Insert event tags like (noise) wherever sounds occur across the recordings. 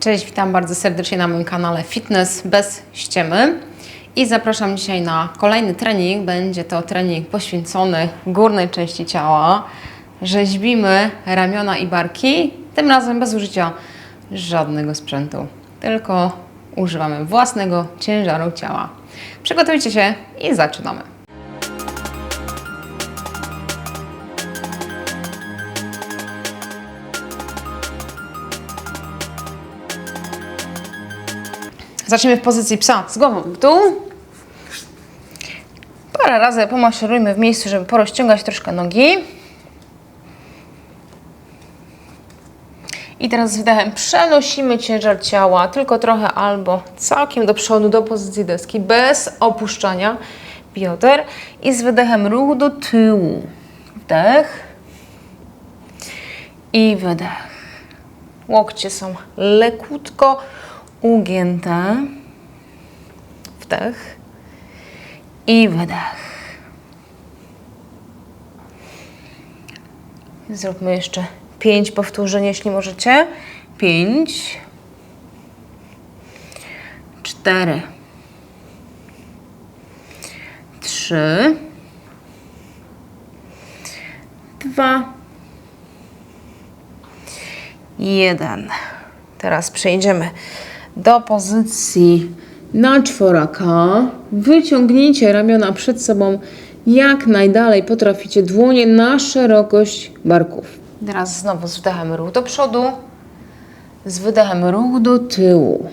Cześć, witam bardzo serdecznie na moim kanale Fitness bez ściemy i zapraszam dzisiaj na kolejny trening. Będzie to trening poświęcony górnej części ciała. Rzeźbimy ramiona i barki, tym razem bez użycia żadnego sprzętu, tylko używamy własnego ciężaru ciała. Przygotujcie się i zaczynamy. Zaczniemy w pozycji psa z głową w dół. Parę razy pomaszerujmy w miejscu, żeby porozciągać troszkę nogi. I teraz z wydechem przenosimy ciężar ciała tylko trochę albo całkiem do przodu, do pozycji deski, bez opuszczania bioder. I z wydechem ruch do tyłu. Wdech i wydech. Łokcie są lekutko ugięte. Wdech i wydech. Zróbmy jeszcze pięć powtórzeń, jeśli możecie. Pięć. Cztery. Trzy. Dwa. Jeden. Teraz przejdziemy do pozycji na czworaka. Wyciągnijcie ramiona przed sobą jak najdalej potraficie. Dłonie na szerokość barków. Teraz znowu z wdechem ruch do przodu, z wydechem ruch do tyłu.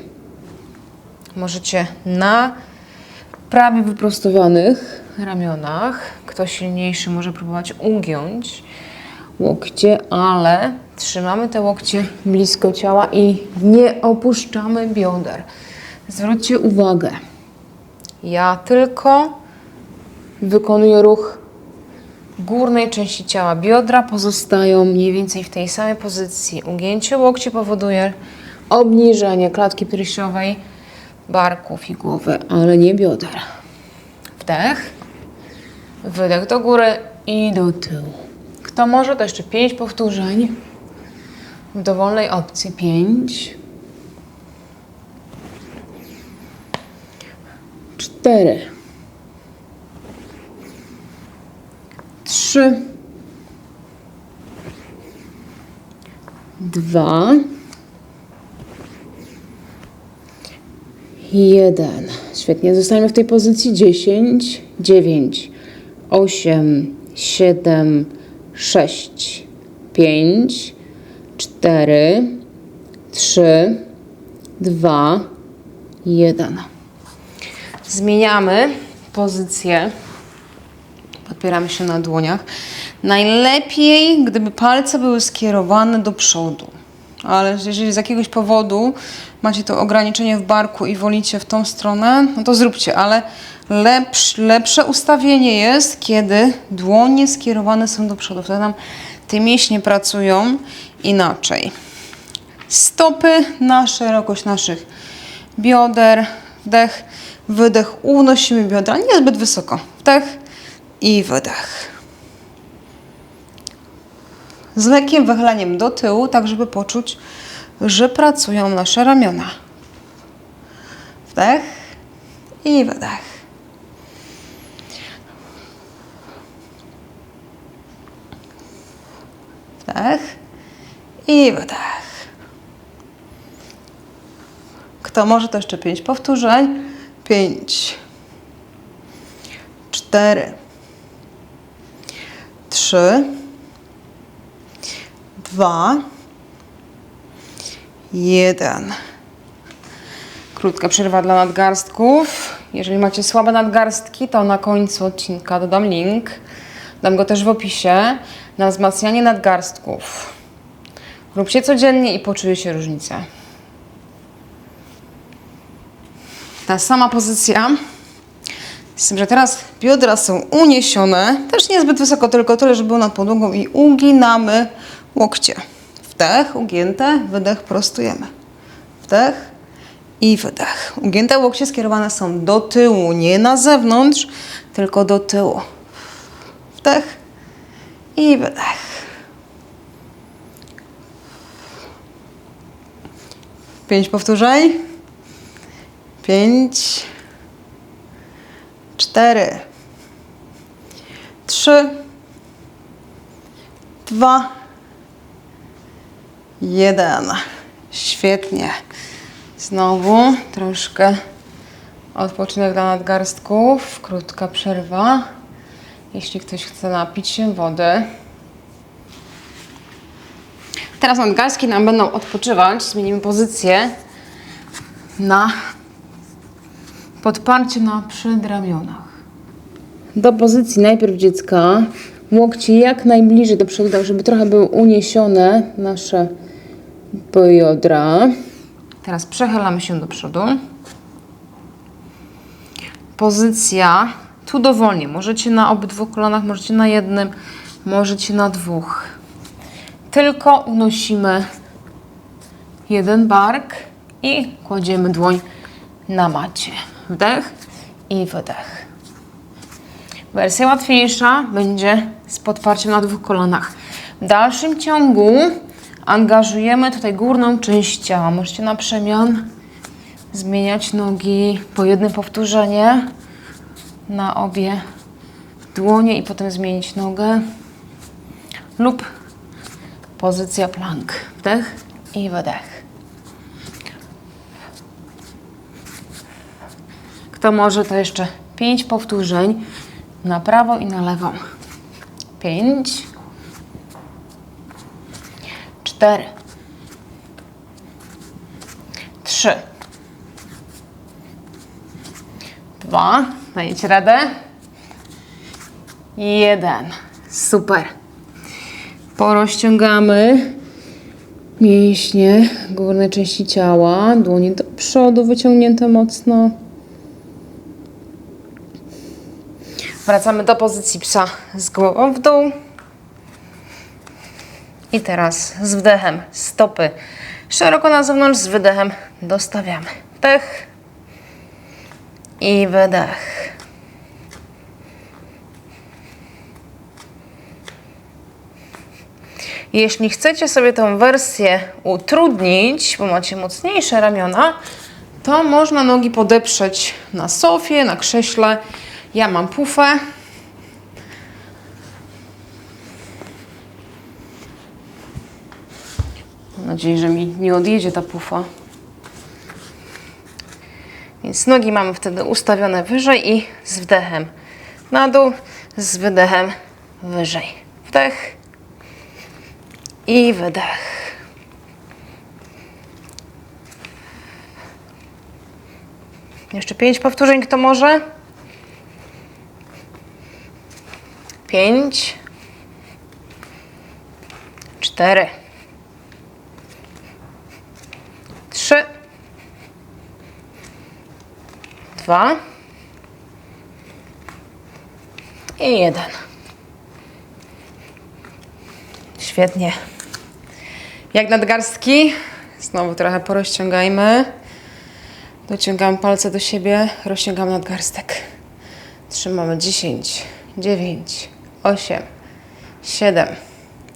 Możecie na prawie wyprostowanych ramionach, kto silniejszy może próbować ugiąć łokcie, ale trzymamy te łokcie blisko ciała i nie opuszczamy bioder. Zwróćcie uwagę, ja tylko wykonuję ruch górnej części ciała. Biodra pozostają mniej więcej w tej samej pozycji. Ugięcie łokci powoduje obniżenie klatki piersiowej, barków i głowy, ale nie bioder. Wdech, wydech do góry i do tyłu. Kto może, to jeszcze pięć powtórzeń w dowolnej opcji. Pięć. Cztery. Trzy. Dwa. Jeden. Świetnie. Zostajemy w tej pozycji. Dziesięć. Dziewięć. Osiem. Siedem. Sześć. Pięć. Cztery. Trzy. Dwa. Jeden. Zmieniamy pozycję. Podpieramy się na dłoniach. Najlepiej, gdyby palce były skierowane do przodu. Ale jeżeli z jakiegoś powodu macie to ograniczenie w barku i wolicie w tą stronę, no to zróbcie, ale lepsz, lepsze ustawienie jest, kiedy dłonie skierowane są do przodu. Wtedy nam te mięśnie pracują inaczej. Stopy na szerokość naszych bioder. Wdech, wydech. Unosimy biodra niezbyt wysoko. Wdech i wydech. Z lekkim wychyleniem do tyłu, tak żeby poczuć, że pracują nasze ramiona. Wdech i wydech. Wdech i wydech. Kto może, to jeszcze pięć powtórzeń. Pięć. Cztery. Trzy. Dwa. Jeden. Krótka przerwa dla nadgarstków. Jeżeli macie słabe nadgarstki, to na końcu odcinka dodam link. Dam go też w opisie na wzmacnianie nadgarstków. Róbcie codziennie i poczujecie różnicę. Ta sama pozycja. Z tym, że teraz biodra są uniesione, też niezbyt wysoko, tylko tyle, żeby było nad podłogą i uginamy łokcie. Wdech, ugięte, wydech, prostujemy. Wdech i wydech. Ugięte łokcie skierowane są do tyłu, nie na zewnątrz, tylko do tyłu. Wdech i wydech. Pięć powtórzeń. Pięć. Cztery. Trzy. Dwa. Jeden. Świetnie. Znowu troszkę odpoczynek dla nadgarstków. Krótka przerwa. Jeśli ktoś chce napić się wody. Teraz nadgarstki nam będą odpoczywać. Zmienimy pozycję na podparcie na przedramionach. Do pozycji najpierw dziecka. Łokcie jak najbliżej do przodu, tak żeby trochę były uniesione nasze biodra. Teraz przechylamy się do przodu. Pozycja tu dowolnie. Możecie na obydwu kolanach, możecie na jednym, możecie na dwóch. Tylko unosimy jeden bark i kładziemy dłoń na macie. Wdech i wydech. Wersja łatwiejsza będzie z podparciem na dwóch kolanach. W dalszym ciągu angażujemy tutaj górną część ciała. Możecie na przemian zmieniać nogi po jednym powtórzenie na obie dłonie i potem zmienić nogę lub pozycja plank. Wdech i wydech. Kto może, to jeszcze pięć powtórzeń na prawo i na lewą. Pięć. Cztery. Trzy. Dwa. Dajecie radę? Jeden. Super. Porozciągamy mięśnie górnej części ciała. Dłonie do przodu wyciągnięte mocno. Wracamy do pozycji psa z głową w dół. I teraz z wdechem stopy szeroko na zewnątrz, z wydechem dostawiamy. Wdech i wydech. Jeśli chcecie sobie tę wersję utrudnić, bo macie mocniejsze ramiona, to można nogi podeprzeć na sofie, na krześle. Ja mam pufę. Mam nadzieję, że mi nie odjedzie ta pufa. Więc nogi mamy wtedy ustawione wyżej i z wdechem na dół, z wydechem wyżej. Wdech i wydech. Jeszcze pięć powtórzeń, kto może? Pięć. Cztery. Trzy. Dwa. I jeden. Świetnie. Jak nadgarstki. Znowu trochę porozciągajmy. Dociągamy palce do siebie, rozciągamy nadgarstek. Trzymamy 10, 9, 8, 7,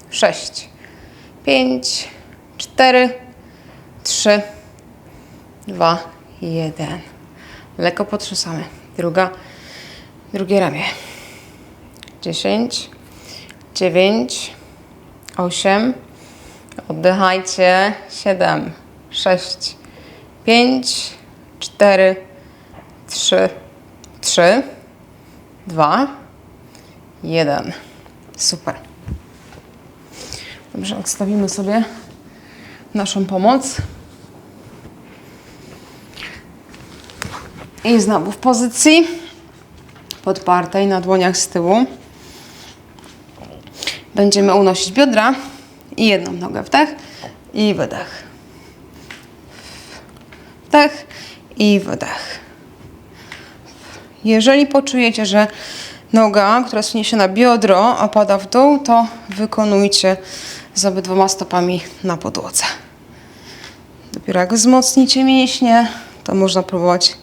6, 5, 4, 3, 2, 1. Lekko potrzęsamy. Druga, drugie ramię. 10, 9, 8, oddychajcie. 7, 6, 5, 4, 3, 3, 2, 1. Super. Dobrze, odstawimy sobie naszą pomoc. I znowu w pozycji podpartej na dłoniach z tyłu. Będziemy unosić biodra i jedną nogę wdech i wydech. Wdech i wydech. Jeżeli poczujecie, że noga, która jest wniesiona biodro, opada w dół, to wykonujcie z obydwoma stopami na podłodze. Dopiero jak wzmocnicie mięśnie, to można próbować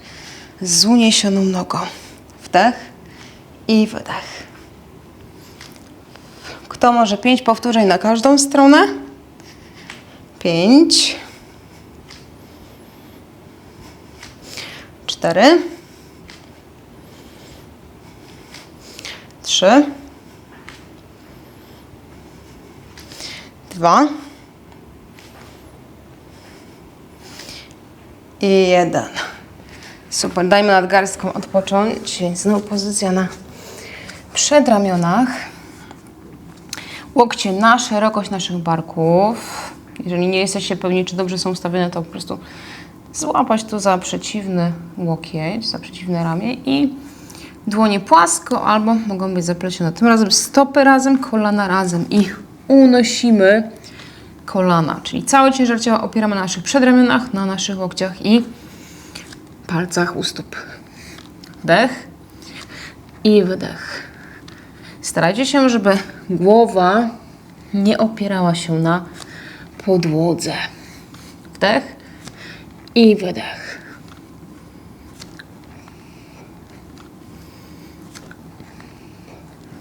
z uniesioną nogą. Wdech i wydech. Kto może pięć powtórzeń na każdą stronę? Pięć. cztery, trzy, dwa i jeden. Super, dajmy nadgarstką odpocząć, więc znowu pozycja na przedramionach. Łokcie na szerokość naszych barków. Jeżeli nie jesteście pewni, czy dobrze są ustawione, to po prostu złapać tu za przeciwny łokieć, za przeciwne ramię i dłonie płasko albo mogą być zaplecione. Tym razem stopy razem, kolana razem i unosimy kolana, czyli cały ciężar ciała opieramy na naszych przedramionach, na naszych łokciach i palcach u stóp. Wdech i wydech. Starajcie się, żeby głowa nie opierała się na podłodze. Wdech i wydech.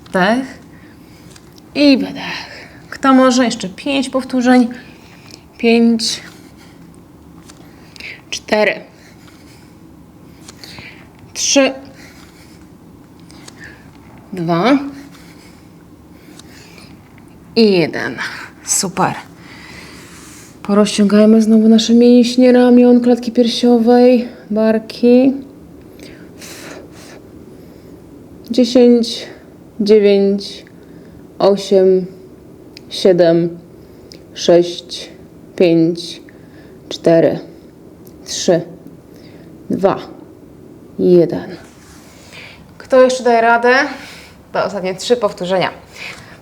Wdech i wydech. Kto może? Jeszcze pięć powtórzeń. Pięć. Cztery. Trzy. Dwa. I jeden. Super. Porozciągajmy znowu nasze mięśnie ramion, klatki piersiowej, barki. 10, 9, 8, 7, 6, 5, 4, 3, 2, 1. Kto jeszcze daje radę? To ostatnie trzy powtórzenia.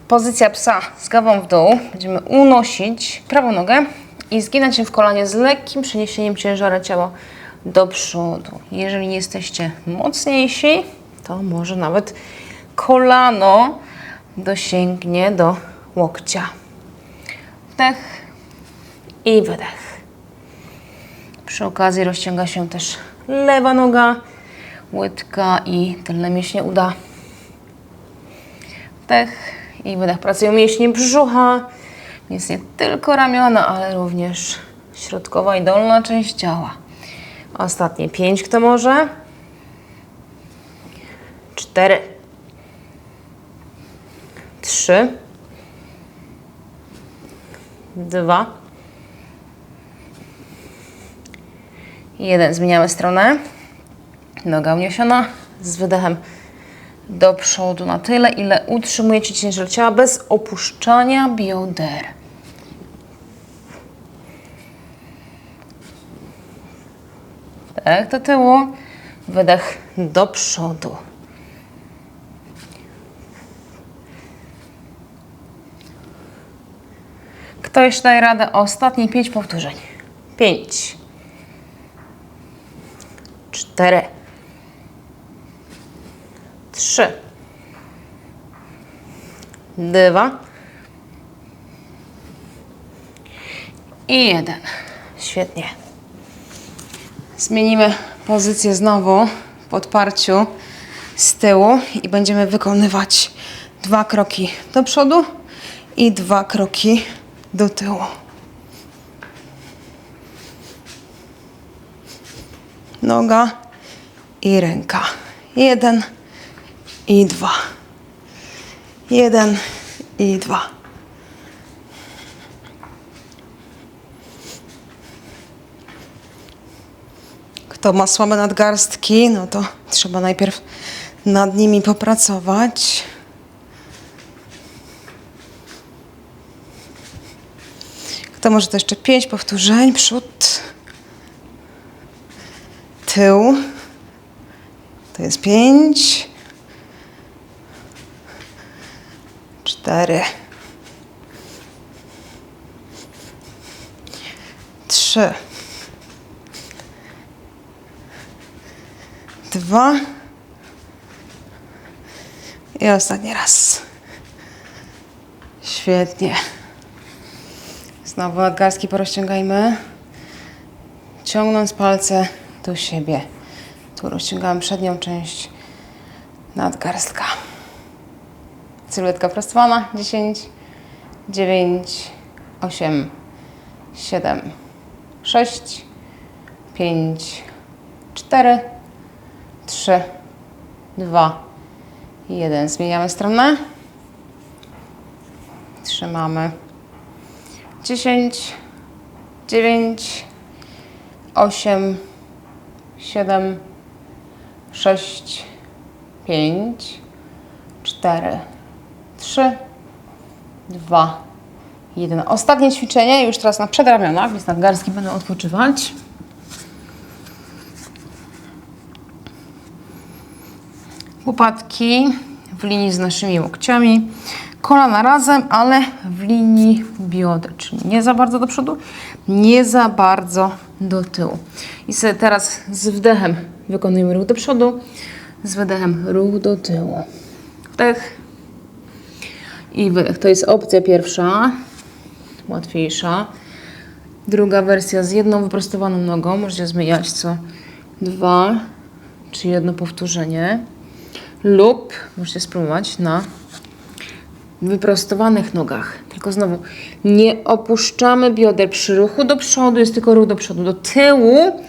Pozycja psa z głową w dół. Będziemy unosić prawą nogę i zginać się w kolanie z lekkim przeniesieniem ciężaru ciała do przodu. Jeżeli nie jesteście mocniejsi, to może nawet kolano dosięgnie do łokcia. Wdech i wydech. Przy okazji rozciąga się też lewa noga, łydka i tylne mięśnie uda. Wdech i wydech. Pracują mięśnie brzucha, więc nie tylko ramiona, ale również środkowa i dolna część ciała. Ostatnie pięć, kto może? Cztery. Trzy. Dwa. Jeden. Zmieniamy stronę. Noga uniesiona z wydechem do przodu na tyle, ile utrzymujecie ciężar ciała bez opuszczania bioder. Wdech do tyłu, wydech do przodu. Kto jeszcze daje radę? Ostatnie pięć powtórzeń. Pięć. Cztery. Trzy. Dwa. I jeden. Świetnie. Zmienimy pozycję znowu w podparciu z tyłu i będziemy wykonywać dwa kroki do przodu i dwa kroki do tyłu. Noga i ręka. Jeden i dwa. Jeden i dwa. Kto ma słabe nadgarstki, no to trzeba najpierw nad nimi popracować. Kto może to jeszcze pięć powtórzeń, przód, tył. To jest pięć. Cztery. Trzy. Dwa. I ostatni raz. Świetnie. Znowu nadgarstki porozciągajmy. Ciągnąc palce do siebie. Tu rozciągałam przednią część nadgarstka. Sylwetka prostowana. 10, 9, 8, 7, 6, 5, 4, 3, 2, 1. Zmieniamy stronę. Trzymamy. 10, 9, 8, 7, 6, 5, 4, 3, 2, 1. Ostatnie ćwiczenie, już teraz na przedramionach, więc nadgarstki będą odpoczywać. Łopatki w linii z naszymi łokciami. Kolana razem, ale w linii bioder, czyli nie za bardzo do przodu, nie za bardzo do tyłu. I sobie teraz z wdechem wykonujemy ruch do przodu, z wydechem ruch do tyłu. Wdech i wydech. To jest opcja pierwsza, łatwiejsza. Druga wersja z jedną wyprostowaną nogą. Możecie zmieniać co dwa czy jedno powtórzenie. Lub możecie spróbować na wyprostowanych nogach. Tylko znowu nie opuszczamy bioder przy ruchu do przodu, jest tylko ruch do przodu. Do tyłu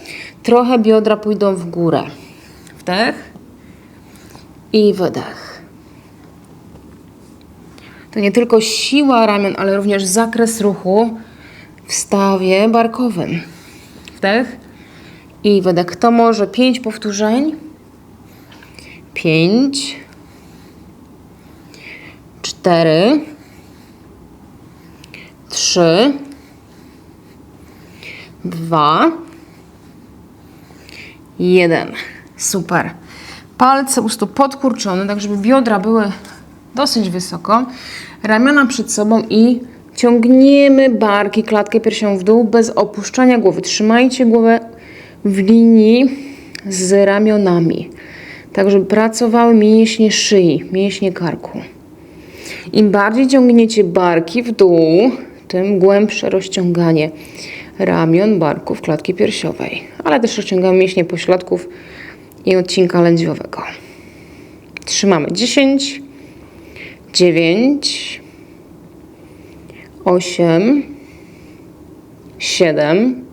trochę biodra pójdą w górę. Wdech i wydech. To nie tylko siła ramion, ale również zakres ruchu w stawie barkowym. Wdech i wydech. Kto może pięć powtórzeń? Pięć. Cztery. Trzy. Dwa. Jeden. Super. Palce u stóp podkurczone, tak żeby biodra były dosyć wysoko. Ramiona przed sobą i ciągniemy barki, klatkę piersią w dół bez opuszczania głowy. Trzymajcie głowę w linii z ramionami. Tak, żeby pracowały mięśnie szyi, mięśnie karku. Im bardziej ciągniecie barki w dół, tym głębsze rozciąganie ramion, barków, klatki piersiowej. Ale też rozciągamy mięśnie pośladków i odcinka lędźwiowego. Trzymamy 10, 9, 8, 7,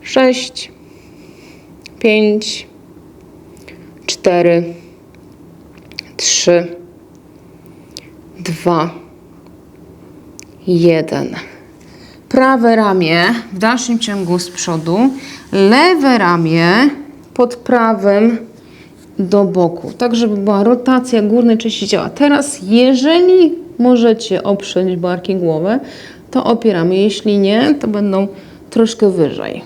6, 5, 4, 3, 2, 1. Prawe ramię w dalszym ciągu z przodu, lewe ramię pod prawym do boku, tak żeby była rotacja górnej części ciała. Teraz, jeżeli możecie oprzeć barki głowę, to opieramy. Jeśli nie, to będą troszkę wyżej.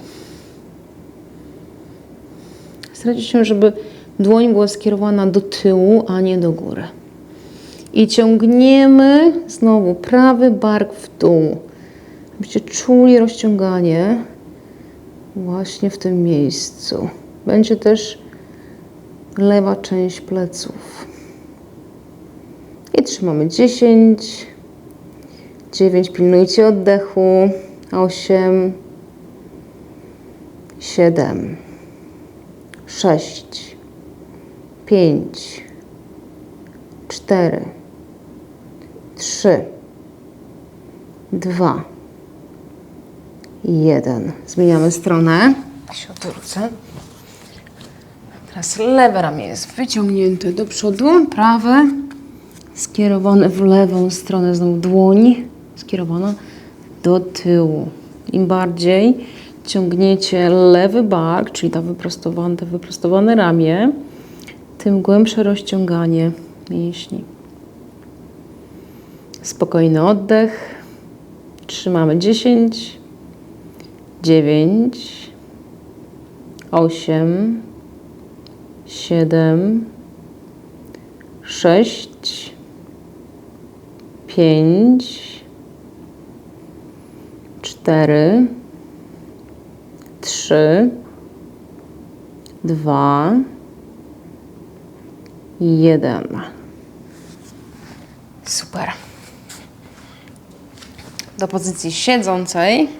Starajcie się, żeby dłoń była skierowana do tyłu, a nie do góry. I ciągniemy znowu prawy bark w dół. Abyście czuli rozciąganie właśnie w tym miejscu. Będzie też lewa część pleców. I trzymamy 10, 9, pilnujcie oddechu, 8, 7, 6, 5, 4, 3, 2, 1. Zmieniamy stronę. Się odwrócę. Teraz lewe ramię jest wyciągnięte do przodu, prawe skierowane w lewą stronę, znowu dłoń skierowana do tyłu. Im bardziej ciągniecie lewy bark, czyli to wyprostowane, to wyprostowane ramię, tym głębsze rozciąganie mięśni. Spokojny oddech. Trzymamy 10, 9, 8, 7, 6, 5, 4, 3, 2, 1. Super. Do pozycji siedzącej.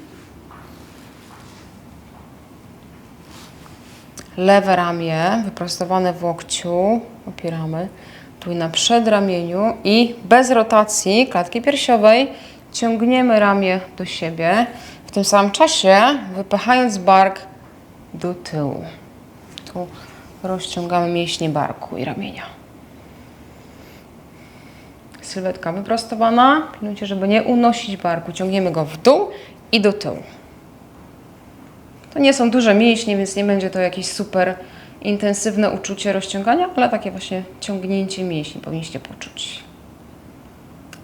Lewe ramię wyprostowane w łokciu, opieramy tu na przedramieniu i bez rotacji klatki piersiowej ciągniemy ramię do siebie, w tym samym czasie wypychając bark do tyłu. Tu rozciągamy mięśnie barku i ramienia. Sylwetka wyprostowana. Pilnujcie, żeby nie unosić barku. Ciągniemy go w dół i do tyłu. To nie są duże mięśnie, więc nie będzie to jakieś super intensywne uczucie rozciągania, ale takie właśnie ciągnięcie mięśni powinniście poczuć.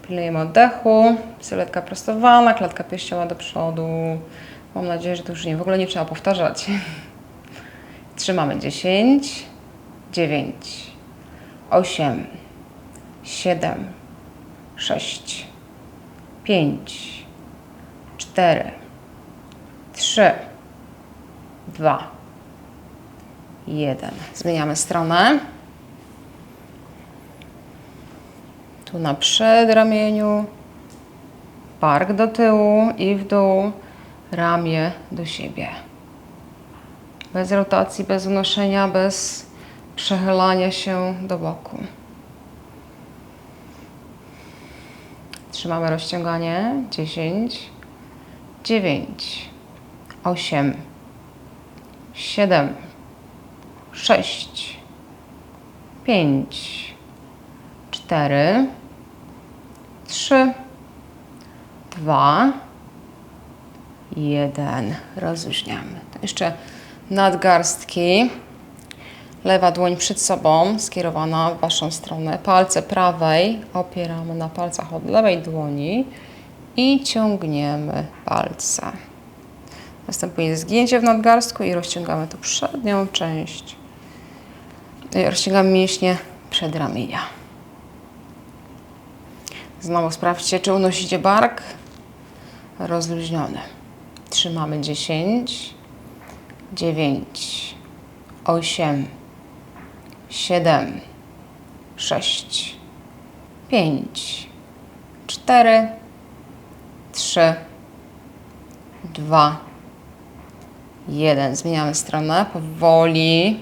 Pilnujemy oddechu, sylwetka prostowana, klatka piersiowa do przodu. Mam nadzieję, że to już nie, w ogóle nie trzeba powtarzać. (laughs) Trzymamy 10, 9, 8, 7, 6, 5, 4, 3, 2, 1. Zmieniamy stronę. Tu na przedramieniu, bark do tyłu i w dół, ramię do siebie. Bez rotacji, bez unoszenia, bez przechylania się do boku. Trzymamy rozciąganie. 10, 9, 8, 7, 6, 5, 4, 3, 2, 1. Rozluźniamy. Jeszcze nadgarstki. Lewa dłoń przed sobą, skierowana w Waszą stronę. Palce prawej opieramy na palcach od lewej dłoni i ciągniemy palce. Następuje zgięcie w nadgarstku i rozciągamy tu przednią część. I Rozciągamy mięśnie przedramienia. Znowu sprawdźcie, czy unosicie bark. Rozluźniony. Trzymamy 10, 9, 8, 7, 6, 5, 4, 3, 2, 1. Zmieniamy stronę powoli.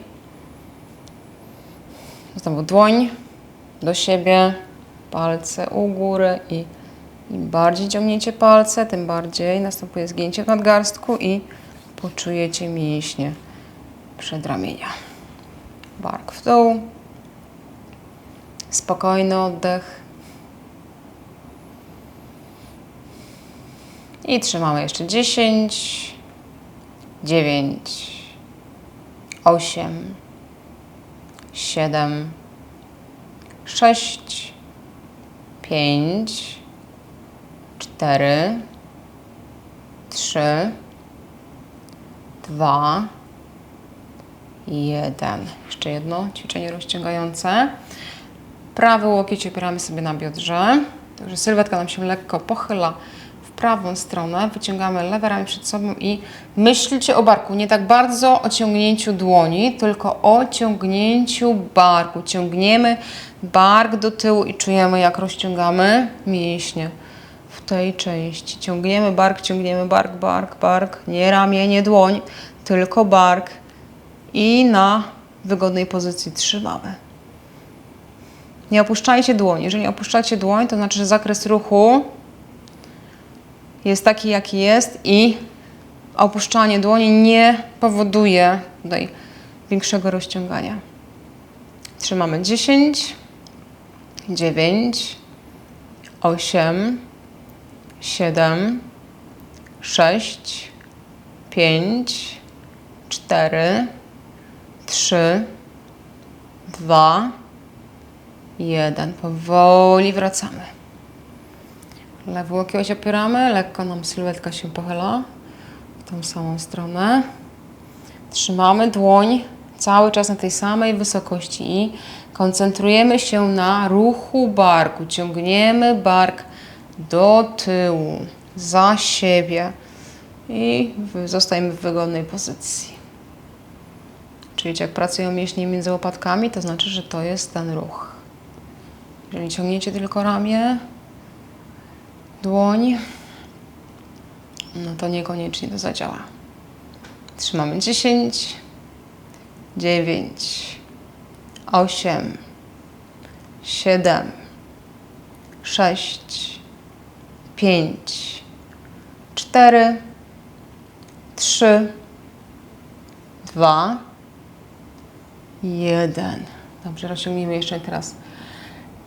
Znowu dłoń do siebie, palce u góry i im bardziej ciągniecie palce, tym bardziej następuje zgięcie w nadgarstku i poczujecie mięśnie przedramienia. Bark w dół. Spokojny oddech. I trzymamy jeszcze 10, 9, 8, 7, 6, 5, 4, 3, 2, 1. Jeszcze jedno ćwiczenie rozciągające. Prawy łokieć opieramy sobie na biodrze. Także sylwetka nam się lekko pochyla prawą stronę. Wyciągamy lewe ramię przed sobą i myślcie o barku. Nie tak bardzo o ciągnięciu dłoni, tylko o ciągnięciu barku. Ciągniemy bark do tyłu i czujemy, jak rozciągamy mięśnie w tej części. Ciągniemy bark, ciągniemy bark, bark, bark. Nie ramię, nie dłoń, tylko bark. I na wygodnej pozycji trzymamy. Nie opuszczajcie dłoni. Jeżeli opuszczacie dłoń, to znaczy, że zakres ruchu jest taki, jaki jest i opuszczanie dłoni nie powoduje tutaj większego rozciągania. Trzymamy 10, 9, 8, 7, 6, 5, 4, 3, 2, 1. Powoli wracamy. Lewy łokieć opieramy, lekko nam sylwetka się pochyla w tą samą stronę. Trzymamy dłoń cały czas na tej samej wysokości i koncentrujemy się na ruchu barku. Ciągniemy bark do tyłu, za siebie i zostajemy w wygodnej pozycji. Czujecie, jak pracują mięśnie między łopatkami, to znaczy, że to jest ten ruch. Jeżeli ciągniecie tylko ramię, dłoń, no to niekoniecznie to zadziała. Trzymamy 10, 9, 8, 7, 6, 5, 4, 3, 2, jeden. Dobrze, rozciągnijmy jeszcze teraz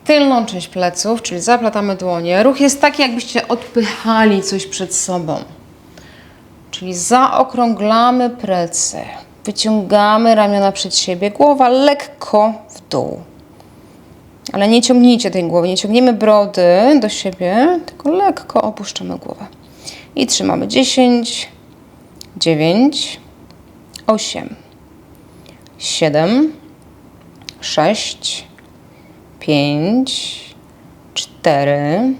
tylną część pleców, czyli zaplatamy dłonie. Ruch jest taki, jakbyście odpychali coś przed sobą. Czyli zaokrąglamy plecy, wyciągamy ramiona przed siebie, głowa lekko w dół. Ale nie ciągnijcie tej głowy, nie ciągniemy brody do siebie, tylko lekko opuszczamy głowę. I trzymamy 10, 9, 8, 7, 6, 5, 4,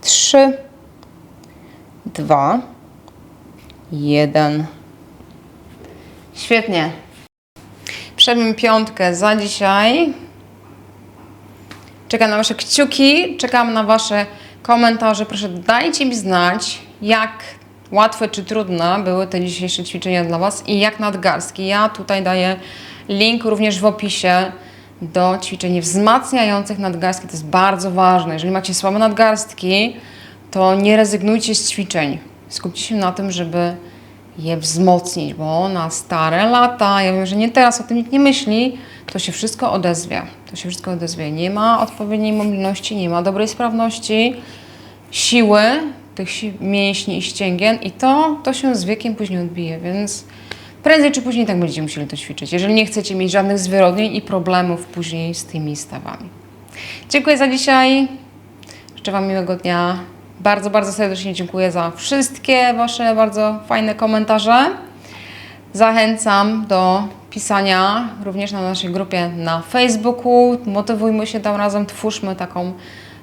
3, 2, 1. Świetnie. Przebiem piątkę za dzisiaj. Czekam na Wasze kciuki, czekam na Wasze komentarze. Proszę dajcie mi znać, jak łatwe czy trudne były te dzisiejsze ćwiczenia dla Was i jak nadgarstki. Ja tutaj daję link również w opisie do ćwiczeń wzmacniających nadgarstki. To jest bardzo ważne. Jeżeli macie słabe nadgarstki, to nie rezygnujcie z ćwiczeń. Skupcie się na tym, żeby je wzmocnić, bo na stare lata, ja wiem, że nie teraz o tym nikt nie myśli, to się wszystko odezwie. To się wszystko odezwie. Nie ma odpowiedniej mobilności, nie ma dobrej sprawności, siły tych mięśni i ścięgien i to, to się z wiekiem później odbije, więc prędzej czy później tak będziecie musieli to ćwiczyć, jeżeli nie chcecie mieć żadnych zwyrodnień i problemów później z tymi stawami. Dziękuję za dzisiaj. Życzę Wam miłego dnia. Bardzo, bardzo serdecznie dziękuję za wszystkie Wasze bardzo fajne komentarze. Zachęcam do pisania również na naszej grupie na Facebooku. Motywujmy się tam razem, twórzmy taką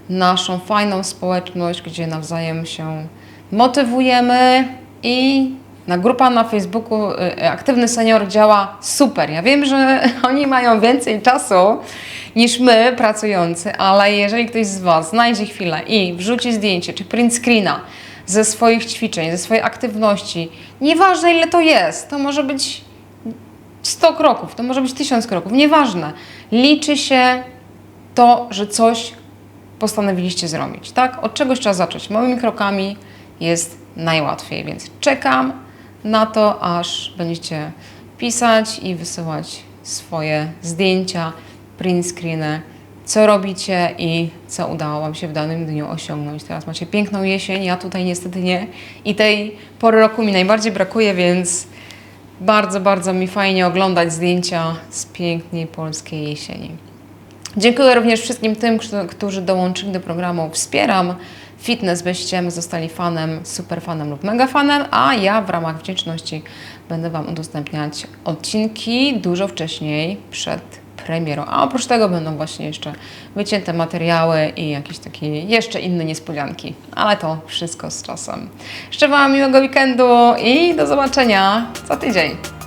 naszą fajną społeczność, gdzie nawzajem się motywujemy i na grupa na Facebooku y, Aktywny Senior działa super. Ja wiem, że (laughs) oni mają więcej czasu niż my pracujący, ale jeżeli ktoś z Was znajdzie chwilę i wrzuci zdjęcie czy print screena ze swoich ćwiczeń, ze swojej aktywności, nieważne ile to jest, to może być 100 kroków, to może być 1000 kroków, nieważne. Liczy się to, że coś postanowiliście zrobić, tak? Od czegoś trzeba zacząć. Małymi krokami jest najłatwiej, więc czekam na to, aż będziecie pisać i wysyłać swoje zdjęcia, print screeny, co robicie i co udało Wam się w danym dniu osiągnąć. Teraz macie piękną jesień, ja tutaj niestety nie i tej pory roku mi najbardziej brakuje, więc bardzo, bardzo mi fajnie oglądać zdjęcia z pięknej polskiej jesieni. Dziękuję również wszystkim tym, którzy- dołączyli do programu Wspieram Fitness, byście zostali fanem, super fanem lub mega fanem, a ja w ramach wdzięczności będę Wam udostępniać odcinki dużo wcześniej przed premierą. A oprócz tego będą właśnie jeszcze wycięte materiały i jakieś takie jeszcze inne niespodzianki. Ale to wszystko z czasem. Życzę Wam miłego weekendu i do zobaczenia za tydzień.